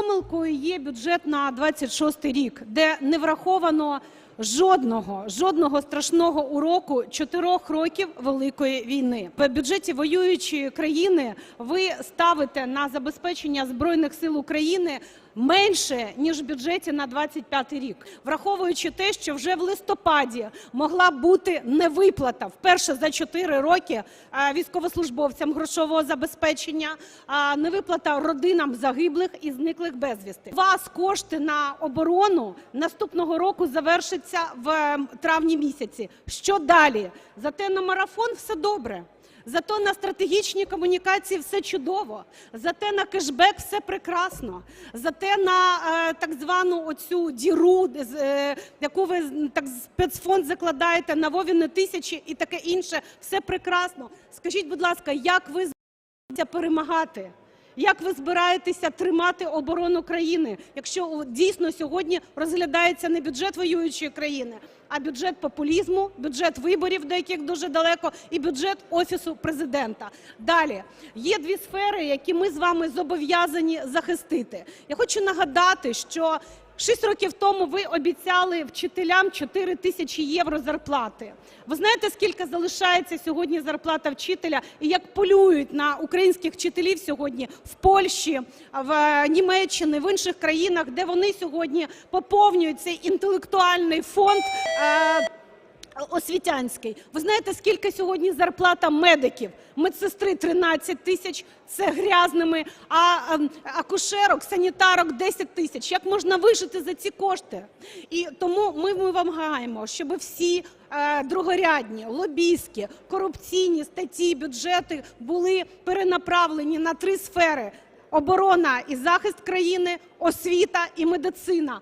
помилкою є бюджет на 26 рік, де не враховано жодного, жодного страшного уроку чотирьох років Великої війни. В бюджеті воюючої країни ви ставите на забезпечення Збройних сил України менше, ніж в бюджеті на 25 рік, враховуючи те, що вже в листопаді могла бути невиплата вперше за 4 роки е, військовослужбовцям грошового забезпечення, невиплата родинам загиблих і зниклих безвісти. У Вас кошти на оборону наступного року завершаться в е, травні місяці. Що далі? Зате на марафон все добре. Зато на стратегічні комунікації все чудово, зате на кешбек все прекрасно, зате на е, так звану оцю діру, е, яку ви так спецфонд закладаєте на Вовіни тисячі і таке інше, все прекрасно. Скажіть, будь ласка, як ви перемагати? Як ви збираєтеся тримати оборону країни, якщо дійсно сьогодні розглядається не бюджет воюючої країни, а бюджет популізму, бюджет виборів, до яких дуже далеко, і бюджет офісу президента? Далі є дві сфери, які ми з вами зобов'язані захистити. Я хочу нагадати, що Шість років тому ви обіцяли вчителям 4 тисячі євро зарплати. Ви знаєте, скільки залишається сьогодні зарплата вчителя і як полюють на українських вчителів сьогодні в Польщі, в Німеччині, в інших країнах, де вони сьогодні поповнюють цей інтелектуальний фонд. Освітянський. Ви знаєте, скільки сьогодні зарплата медиків? Медсестри 13 тисяч, це грязними, а акушерок, санітарок 10 тисяч. Як можна вижити за ці кошти? І тому ми вимагаємо, щоб всі е, другорядні, лобійські, корупційні статті бюджети були перенаправлені на три сфери: оборона і захист країни, освіта і медицина.